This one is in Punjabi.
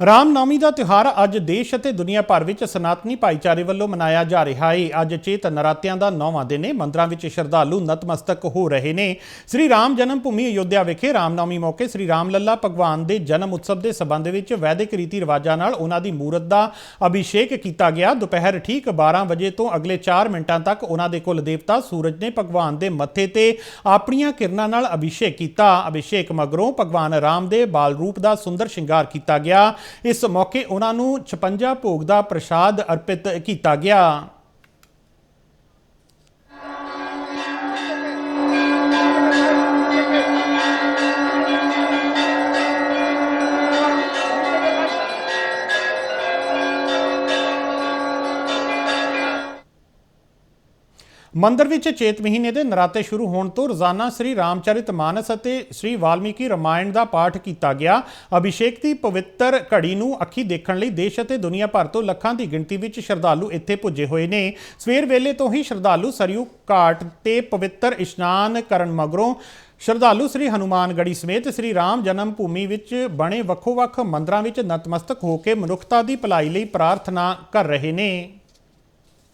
ਰਾਮਨੌਮੀ ਦਾ ਤਿਉਹਾਰ ਅੱਜ ਦੇਸ਼ ਅਤੇ ਦੁਨੀਆ ਭਰ ਵਿੱਚ ਸਨਾਤਨੀ ਭਾਈਚਾਰੇ ਵੱਲੋਂ ਮਨਾਇਆ ਜਾ ਰਿਹਾ ਹੈ ਅੱਜ ਚੇਤ ਨਰਾਤਿਆਂ ਦਾ ਨੌਵਾਂ ਦਿਨ ਹੈ ਮੰਦਰਾਂ ਵਿੱਚ ਸ਼ਰਧਾਲੂ ਨਤਮਸਤਕ ਹੋ ਰਹੇ ਨੇ। ਸ੍ਰੀ ਰਾਮ ਜਨਮ ਭੂਮੀ ਅਯੋਧਿਆ ਵਿਖੇ ਰਾਮਨੌਮੀ ਮੌਕੇ ਸ੍ਰੀ ਰਾਮ ਲੱਲਾ ਭਗਵਾਨ ਦੇ ਜਨਮ ਉਤਸਵ ਦੇ ਸਬੰਧ ਵਿੱਚ ਵੈਦਿਕ ਰੀਤੀ ਰਿਵਾਜਾਂ ਨਾਲ ਉਹਨਾਂ ਦੀ ਮੂਰਤ ਦਾ ਅਭਿਸ਼ੇਕ ਕੀਤਾ ਗਿਆ। ਦੁਪਹਿਰ ਠੀਕ 12 ਵਜੇ ਤੋਂ ਅਗਲੇ 4 ਮਿੰਟਾਂ ਤੱਕ ਉਹਨਾਂ ਦੇ ਕੁਲ ਦੇਵਤਾ ਸੂਰਜ ਨੇ ਭਗਵਾਨ ਦੇ ਮੱਥੇ ਤੇ ਆਪਣੀਆਂ ਕਿਰਨਾਂ ਨਾਲ ਅਭਿਸ਼ੇਕ ਕੀਤਾ। ਅਭਿਸ਼ੇਕ ਮਗਰੋਂ ਭਗਵਾਨ ਰਾਮ ਦੇ ਬਾਲ ਰੂਪ ਦਾ ਸੁੰਦਰ ਸ਼ਿੰਗਾਰ ਕੀਤਾ ਗਿਆ। ਇਸ ਮੌਕੇ ਉਹਨਾਂ ਨੂੰ 56 ਭੋਗ ਦਾ ਪ੍ਰਸ਼ਾਦ ਅਰਪਿਤ ਕੀਤਾ ਗਿਆ। ਮੰਦਰ ਵਿੱਚ ਚੇਤ ਮਹੀਨੇ ਦੇ ਨਰਾਤੇ ਸ਼ੁਰੂ ਹੋਣ ਤੋਂ ਰੋਜ਼ਾਨਾ ਸ੍ਰੀ ਰਾਮਚਰਿਤ ਮਾਨਸ ਅਤੇ ਸ੍ਰੀ ਵਾਲਮੀਕੀ ਰਾਮਾਇਣ ਦਾ ਪਾਠ ਕੀਤਾ ਗਿਆ। ਅਭਿਸ਼ੇਕ ਦੀ ਪਵਿੱਤਰ ਘੜੀ ਨੂੰ ਅੱਖੀ ਦੇਖਣ ਲਈ ਦੇਸ਼ ਅਤੇ ਦੁਨੀਆ ਭਰ ਤੋਂ ਲੱਖਾਂ ਦੀ ਗਿਣਤੀ ਵਿੱਚ ਸ਼ਰਧਾਲੂ ਇੱਥੇ ਪੁੱਜੇ ਹੋਏ ਨੇ। ਸਵੇਰ ਵੇਲੇ ਤੋਂ ਹੀ ਸ਼ਰਧਾਲੂ ਸਰਯੂ ਘਾਟ ਤੇ ਪਵਿੱਤਰ ਇਸ਼ਨਾਨ ਕਰਨ ਮਗਰੋਂ ਸ਼ਰਧਾਲੂ ਸ੍ਰੀ ਹਨੂਮਾਨਗੜੀ ਸਮੇਤ ਸ੍ਰੀ ਰਾਮ ਜਨਮ ਭੂਮੀ ਵਿੱਚ ਬਣੇ ਵੱਖੋ-ਵੱਖ ਮੰਦਰਾਂ ਵਿੱਚ ਨਤਮਸਤਕ ਹੋ ਕੇ ਮਨੁੱਖਤਾ ਦੀ ਭਲਾਈ ਲਈ ਪ੍ਰਾਰਥਨਾ ਕਰ ਰਹੇ ਨੇ।